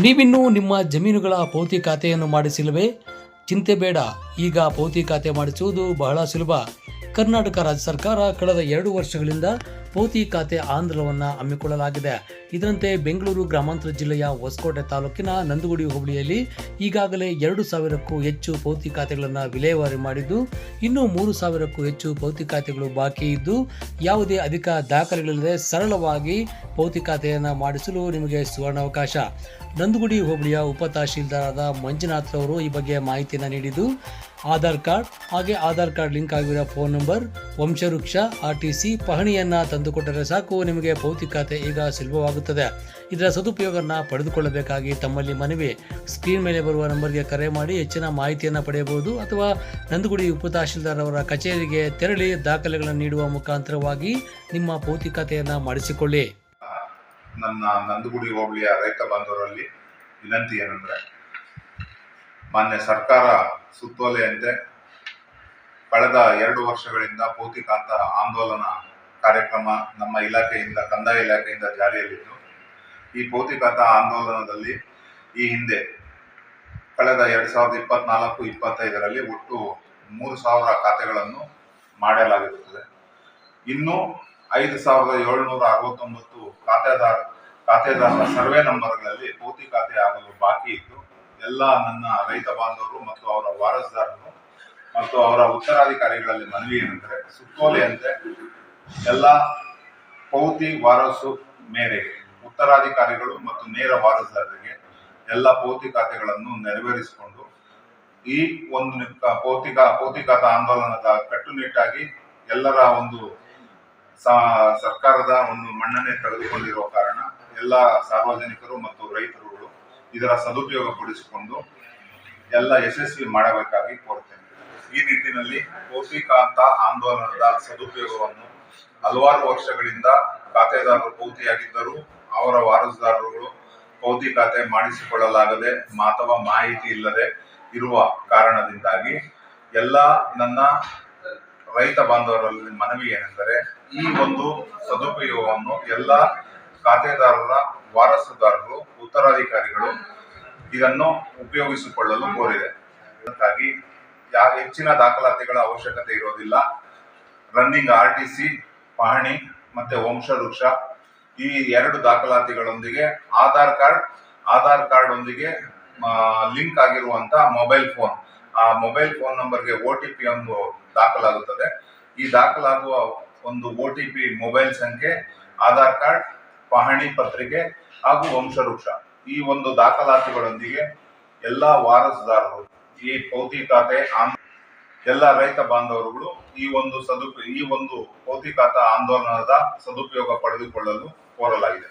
ನೀವಿನ್ನೂ ನಿಮ್ಮ ಜಮೀನುಗಳ ಪೌತಿ ಖಾತೆಯನ್ನು ಮಾಡಿಸಿಲ್ಲವೇ? ಚಿಂತೆ ಬೇಡ. ಈಗ ಪೌತಿ ಖಾತೆ ಮಾಡಿಸುವುದು ಬಹಳ ಸುಲಭ. ಕರ್ನಾಟಕ ರಾಜ್ಯ ಸರ್ಕಾರ ಕಳೆದ ಎರಡು ವರ್ಷಗಳಿಂದ ಪೋತಿ ಖಾತೆ ಆಂದೋಲನವನ್ನು ಹಮ್ಮಿಕೊಳ್ಳಲಾಗಿದೆ. ಇದರಂತೆ ಬೆಂಗಳೂರು ಗ್ರಾಮಾಂತರ ಜಿಲ್ಲೆಯ ಹೊಸಕೋಟೆ ತಾಲೂಕಿನ ನಂದಗುಡಿ ಹೋಬಳಿಯಲ್ಲಿ ಈಗಾಗಲೇ ಎರಡು ಸಾವಿರಕ್ಕೂ ಹೆಚ್ಚು ಪೌತಿ ಖಾತೆಗಳನ್ನು ವಿಲೇವಾರಿ ಮಾಡಿದ್ದು, ಇನ್ನೂ ಮೂರು ಸಾವಿರಕ್ಕೂ ಹೆಚ್ಚು ಪೌತಿ ಖಾತೆಗಳು ಬಾಕಿ ಇದ್ದು, ಯಾವುದೇ ಅಧಿಕ ದಾಖಲೆಗಳಿಲ್ಲದೆ ಸರಳವಾಗಿ ಪೌತಿ ಖಾತೆಯನ್ನು ಮಾಡಿಸಲು ನಿಮಗೆ ಸುವರ್ಣಾವಕಾಶ. ನಂದಗುಡಿ ಹೋಬಳಿಯ ಉಪ ತಹಶೀಲ್ದಾರಾದ ಮಂಜುನಾಥ್ ಅವರು ಈ ಬಗ್ಗೆ ಮಾಹಿತಿಯನ್ನು ನೀಡಿದ್ದು ಆಧಾರ್ ಕಾರ್ಡ್ ಹಾಗೆ ಆಧಾರ್ ಕಾರ್ಡ್ ಲಿಂಕ್ ಆಗಿರೋ ಫೋನ್ ನಂಬರ್ ವಂಶವೃಕ್ಷ, ಆರ್ ಟಿ ಸಿ, ಪಹಣಿಯನ್ನು ತಂದುಕೊಟ್ಟರೆ ಸಾಕು. ನಿಮಗೆ ಭೌತಿಕ ಖಾತೆ ಈಗ ಸುಲಭವಾಗುತ್ತದೆ. ಇದರ ಸದುಪಯೋಗನ ಪಡೆದುಕೊಳ್ಳಬೇಕಾಗಿ ತಮ್ಮಲ್ಲಿ ಮನವಿ. ಸ್ಕ್ರೀನ್ ಮೇಲೆ ಬರುವ ನಂಬರ್ಗೆ ಕರೆ ಮಾಡಿ ಹೆಚ್ಚಿನ ಮಾಹಿತಿಯನ್ನು ಪಡೆಯಬಹುದು. ಅಥವಾ ನಂದಗುಡಿ ಉಪ ತಹಶೀಲ್ದಾರ್ ಅವರ ಕಚೇರಿಗೆ ತೆರಳಿ ದಾಖಲೆಗಳನ್ನು ನೀಡುವ ಮುಖಾಂತರವಾಗಿ ನಿಮ್ಮ ಭೌತಿಕತೆಯನ್ನು ಮಾಡಿಸಿಕೊಳ್ಳಿ. ನನ್ನ ನಂದಗುಡಿ ಹೋಬಳಿಯ ರೈತ ಬಾಂಧವರಲ್ಲಿ ವಿನಂತಿ ಏನಂದ್ರೆ ಮಾನ್ಯ ಸರ್ಕಾರ ಸುತ್ತೋಲೆಯಂತೆ ಕಳೆದ ಎರಡು ವರ್ಷಗಳಿಂದ ಪೌತಿಕಾಂತ ಆಂದೋಲನ ಕಾರ್ಯಕ್ರಮ ನಮ್ಮ ಇಲಾಖೆಯಿಂದ, ಕಂದಾಯ ಇಲಾಖೆಯಿಂದ ಜಾರಿಯಲ್ಲಿದ್ದು, ಈ ಪೌತಿಕಾಂತ ಆಂದೋಲನದಲ್ಲಿ ಈ ಹಿಂದೆ ಕಳೆದ ಎರಡು ಸಾವಿರದ ಇಪ್ಪತ್ನಾಲ್ಕು, ಇಪ್ಪತ್ತೈದರಲ್ಲಿ ಒಟ್ಟು ಮೂರು ಸಾವಿರ ಖಾತೆಗಳನ್ನು ಮಾಡಲಾಗಿರುತ್ತದೆ ಇನ್ನು ಐದು ಸಾವಿರದ ಏಳ್ನೂರ ಅರವತ್ತೊಂಬತ್ತು ಖಾತೆದಾರ, ಖಾತೆದಾರರ ಸರ್ವೆ ನಂಬರ್ಗಳಲ್ಲಿ ಪೌತಿ ಖಾತೆ ಆಗಲು ಎಲ್ಲ ನನ್ನ ರೈತ ಬಾಂಧವರು ಮತ್ತು ಅವರ ವಾರಸ್ದಾರರು ಮತ್ತು ಅವರ ಉತ್ತರಾಧಿಕಾರಿಗಳಲ್ಲಿ ಮನವಿ ಏನಂದ್ರೆ ಸುತ್ತೋಲೆಯಂತೆ ಎಲ್ಲ ಪೌತಿ ವಾರಸು ಮೇರೆಗೆ ಉತ್ತರಾಧಿಕಾರಿಗಳು ಮತ್ತು ನೇರ ವಾರಸ್ದಾರರಿಗೆ ಎಲ್ಲ ಪೌತಿ ಖಾತೆಗಳನ್ನು ನೆರವೇರಿಸಿಕೊಂಡು ಈ ಒಂದು ಭೌತಿಕ ಪೌತಿಕಾತ ಆಂದೋಲನದ ಕಟ್ಟುನಿಟ್ಟಾಗಿ ಎಲ್ಲರ ಒಂದು ಸರ್ಕಾರದ ಒಂದು ಮನ್ನಣೆ ತೆಗೆದುಕೊಂಡಿರುವ ಕಾರಣ ಎಲ್ಲ ಸಾರ್ವಜನಿಕರು ಮತ್ತು ರೈತರುಗಳು ಇದರ ಸದುಪಯೋಗ ಪಡಿಸಿಕೊಂಡು ಎಲ್ಲ ಯಶಸ್ವಿ ಮಾಡಬೇಕಾಗಿ ಕೋರ್ತೇನೆ. ಈ ನಿಟ್ಟಿನಲ್ಲಿ ಪೌತಿಕಾಂತ ಆಂದೋಲನದ ಸದುಪಯೋಗವನ್ನು ಹಲವಾರು ವರ್ಷಗಳಿಂದ ಖಾತೆದಾರರು ಪೌತಿಯಾಗಿದ್ದರೂ ಅವರ ವಾರಸುದಾರರುಗಳು ಪೌತಿ ಖಾತೆ ಮಾಡಿಸಿಕೊಳ್ಳಲಾಗದೆ ಅಥವಾ ಮಾಹಿತಿ ಇಲ್ಲದೆ ಇರುವ ಕಾರಣದಿಂದಾಗಿ ಎಲ್ಲ ನನ್ನ ರೈತ ಬಾಂಧವರಲ್ಲಿ ಮನವಿ ಏನೆಂದರೆ ಈ ಒಂದು ಸದುಪಯೋಗವನ್ನು ಎಲ್ಲ ಖಾತೆದಾರರ ವಾರಸುದಾರರು, ಉತ್ತರಾಧಿಕಾರಿಗಳು ಇದನ್ನು ಉಪಯೋಗಿಸಿಕೊಳ್ಳಲು ಕೋರಿದೆ. ಅದಕ್ಕಾಗಿ ಯಾ, ಹೆಚ್ಚಿನ ದಾಖಲಾತಿಗಳ ಅವಶ್ಯಕತೆ ಇರೋದಿಲ್ಲ. ರನ್ನಿಂಗ್ ಆರ್ ಟಿ ಸಿ, ಪಹಣಿ ಮತ್ತೆ ವಂಶವೃಕ್ಷ ಈ ಎರಡು ದಾಖಲಾತಿಗಳೊಂದಿಗೆ ಆಧಾರ್ ಕಾರ್ಡ್ ಆಧಾರ್ ಕಾರ್ಡ್ ಒಂದಿಗೆ ಲಿಂಕ್ ಆಗಿರುವಂತ ಮೊಬೈಲ್ ಫೋನ್. ಆ ಮೊಬೈಲ್ ಫೋನ್ ನಂಬರ್ಗೆ ಒ ಟಿ ಪಿ ಒಂದು ದಾಖಲಾಗುತ್ತದೆ. ಈ ದಾಖಲಾಗುವ ಒಂದು ಒ ಟಿ ಪಿ ಮೊಬೈಲ್ ಸಂಖ್ಯೆ, ಆಧಾರ್ ಕಾರ್ಡ್ ಪಹಣಿ ಪತ್ರಿಕೆ ಹಾಗೂ ವಂಶವೃಕ್ಷ. ಈ ಒಂದು ದಾಖಲಾತಿಗಳೊಂದಿಗೆ ಎಲ್ಲ ವಾರಸುದಾರರು, ಈ ಪೌತಿ ಖಾತೆ ಎಲ್ಲ ರೈತ ಬಾಂಧವರುಗಳು ಈ ಒಂದು ಸದುಪ, ಈ ಒಂದು ಪೌತಿ ಖಾತಾ ಆಂದೋಲನದ ಸದುಪಯೋಗ ಪಡೆದುಕೊಳ್ಳಲು ಕೋರಲಾಗಿದೆ.